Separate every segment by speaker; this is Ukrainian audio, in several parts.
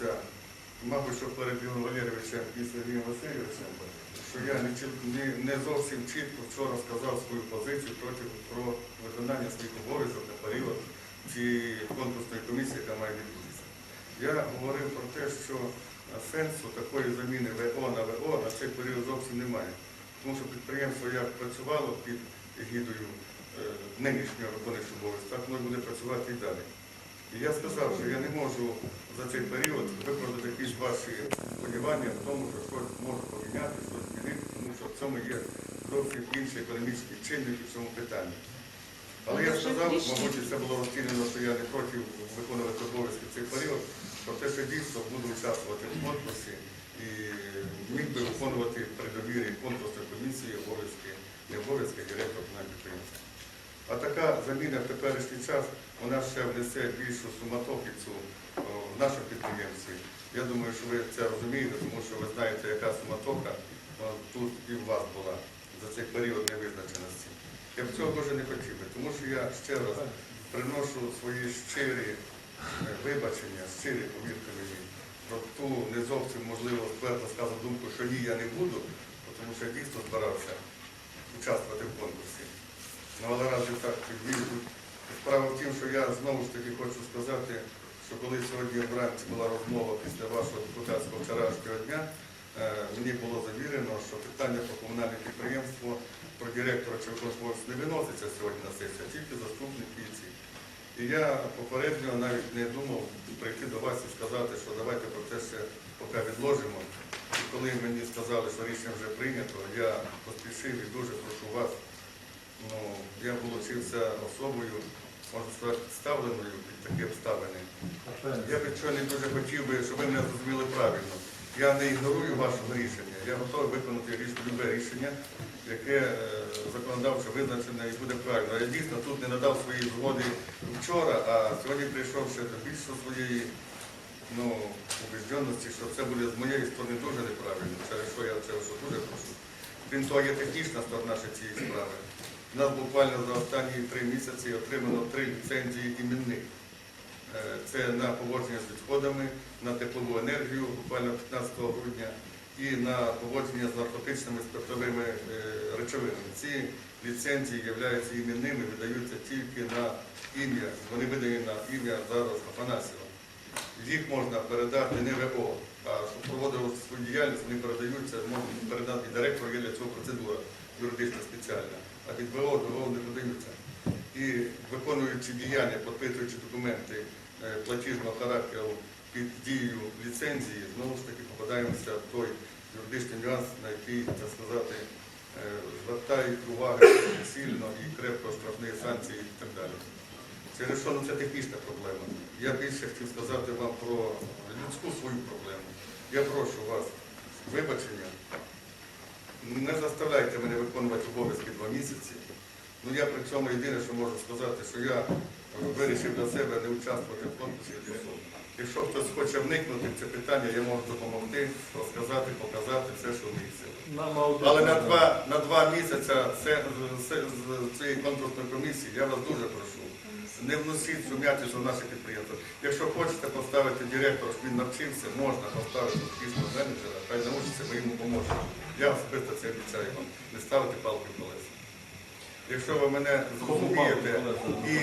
Speaker 1: вибачуся, мабуть, що перед Ігорем Валерійовичем і Сергієм Васильовичем, що я не, зовсім чітко вчора сказав свою позицію проти про виконання своїх обов'язків на період цієї конкурсної комісії, яка має відбутися. Я говорив про те, що сенсу такої заміни ВО на ВО на цей період зовсім немає. Тому що підприємство як працювало під егідою е, нинішнього виконуючого обов'язку, так воно буде працювати і далі. І я сказав, що я не можу за цей період виправдати якісь ваші сподівання в тому, що щось може поміняти, щось змінити, тому що в цьому є зовсім інші економічні чинники в цьому питанні. Але я сказав, мабуть, це було розцінено, що я не проти виконувати обов'язки в цей період, про те, що дійсно буду участвувати в конкурсі і міг би виконувати при довірі конкурсної комісії обов'язки, не обов'язки а директора на підприємства. А така заміна в теперішній час, вона ще внесе більшу суматохицю в нашому підприємстві. Я думаю, що ви це розумієте, тому що ви знаєте, яка суматоха тут і в вас була за цей період невизначеності. Я б цього дуже не хотів би, тому що я ще раз приношу свої щирі е, вибачення, щирі, повірте мені, про ту не зовсім можливо твердо сказану думку, що ні, я не буду, тому що я дійсно збирався участвувати в конкурсі. Ну, але разі так відвідуть. Справа в тім, що я знову ж таки хочу сказати, що коли сьогодні вранці була розмова після вашого депутатського вчорашнього дня, е, мені було завірено, що питання про комунальне підприємство, про директора чи не виноситься сьогодні на сесію, а тільки заступники і ці. І я попередньо навіть не думав прийти до вас і сказати, що давайте про це ще поки відложимо. І коли мені сказали, що рішення вже прийнято, я поспішив і дуже прошу вас ну, я вилучився особою, можна сказати, підставленою під такі обставини. Я б що не дуже хотів би, щоб ви мене зрозуміли правильно. Я не ігнорую вашого рішення. Я готовий виконати любе рішення, яке е, законодавчо визначене і буде правильно. Я дійсно тут не надав своєї згоди вчора, а сьогодні прийшов ще до більше своєї ну, убежденості, що це буде з моєї сторони дуже неправильно, через що я це дуже прошу. Крім того, є технічна сторона цієї справи. У нас буквально за останні три місяці отримано три ліцензії іменних. Е, Це на поводження з відходами, на теплову енергію буквально 15 грудня і на поводження з наркотичними спиртовими е, речовинами. Ці ліцензії являються іменними, видаються тільки на ім'я, вони видані на ім'я зараз Афанасьєва. Їх можна передати не ВО, а щоб проводили свою діяльність, вони передаються, можуть передати і директор, є для цього процедура юридична спеціальна, а від ВО до ВО не подаються. І виконуючи діяння, підписуючи документи е, платіжного характеру під дією ліцензії, знову ж таки попадаємося в той юридичний нюанс, на який, так сказати, е, звертають увагу сильно і крепко штрафні санкції і так далі. Через що ну, це технічна проблема. Я більше хотів сказати вам про людську свою проблему. Я прошу вас вибачення. Не заставляйте мене виконувати обов'язки два місяці. Ну я при цьому єдине, що можу сказати, що я вирішив для себе не участвувати в конкурсі. Якщо хтось хоче вникнути в це питання, я можу допомогти, розказати, показати все, що моїх. Але на два, на два місяці це, це, з цієї конкурсної комісії я вас дуже прошу. Не вносіть сум'ятість у наше підприємство. Якщо хочете поставити директора, щоб він навчився, можна поставити успішного менеджера, хай научиться, ми йому поможемо. Я особисто це обіцяю вам, не ставити палки в колеса. Якщо ви мене зрозумієте і,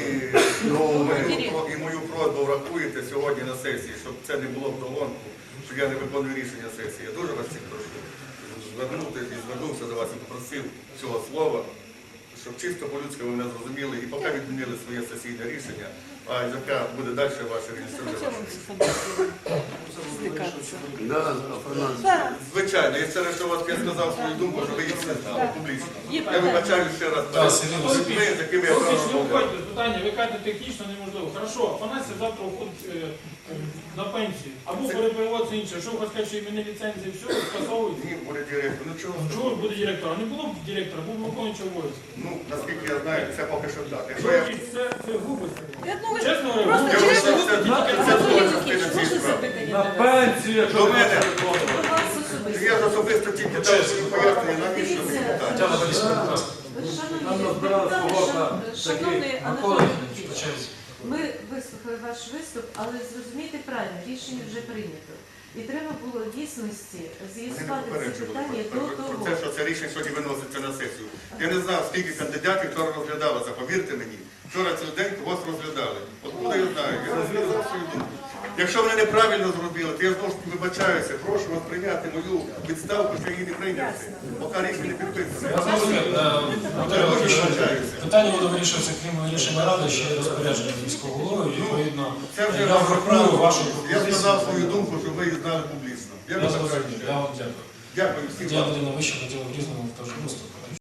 Speaker 1: і мою просьбу врахуєте сьогодні на сесії, щоб це не було вдогонку, що я не виконую рішення сесії, я дуже вас всіх прошу звернути і звернувся до вас і попросив цього слова, щоб чисто по-людськи ви мене зрозуміли і поки відмінили своє сесійне рішення, а яка буде далі це
Speaker 2: Афанасий.
Speaker 3: Так.
Speaker 1: Звичайно, я через що вас я сказав свою думку, що ви її все знали публічно. Я вибачаю ще раз. З якими я
Speaker 4: виходьте з питання, ви кажете, технічно неможливо. Хорошо, Афанасій завтра виходить е, е, на пенсію. Або переприводиться інше. Що ви хочете що імені ліцензії все скасовують?
Speaker 1: Директор. Ну чого?
Speaker 4: Чого ж буде директора? Не було б директора, був виконуючий обов'язки.
Speaker 1: Ну, наскільки я знаю, це поки що так. Якщо я
Speaker 4: Це, це глупості.
Speaker 3: Я думаю,
Speaker 4: Чесно говорю,
Speaker 3: просто
Speaker 1: Я
Speaker 3: через
Speaker 1: це- це
Speaker 3: Олексійович,
Speaker 1: частина
Speaker 3: можна
Speaker 1: цієї справи.
Speaker 5: На пенсію, якщо
Speaker 1: До
Speaker 5: ви
Speaker 1: мене.
Speaker 3: Особисто.
Speaker 1: я ж особисто тільки дав свої пояснення, навіщо мені питання.
Speaker 5: Тетяна Борисівна, будь ласка.
Speaker 3: Шановні
Speaker 5: Нам
Speaker 3: депутати,
Speaker 5: когорта
Speaker 3: шан- Шановний Анатолій
Speaker 5: Микола
Speaker 3: Ми вислухали ваш виступ, але зрозумійте правильно, рішення вже прийнято. І треба було в дійсності з'ясувати ці питання до
Speaker 1: про, про
Speaker 3: того.
Speaker 1: те, що це рішення сьогодні виноситься на сесію. Я не знав, скільки кандидатів вчора розглядалося, повірте мені. Вчора цілий день когось розглядали. От куди я знаю, я розглядав свою думку. Якщо вони неправильно зробили, то я знову ж таки вибачаюся. Прошу вас прийняти мою відставку, що її не прийняв. Поки рішення не вибачаюся.
Speaker 5: Питання буде вирішуватися, крім рішення ради, ще й розпорядження міського голови.
Speaker 1: Це вже
Speaker 5: я врахую вашу
Speaker 1: Я
Speaker 5: пропозицію.
Speaker 1: сказав свою думку, щоб ви її знали публічно. Я
Speaker 5: Я вам дякую.
Speaker 1: Дякую всім
Speaker 5: Я
Speaker 1: вам.
Speaker 5: Володимир Вища хотів в різному теж виступити.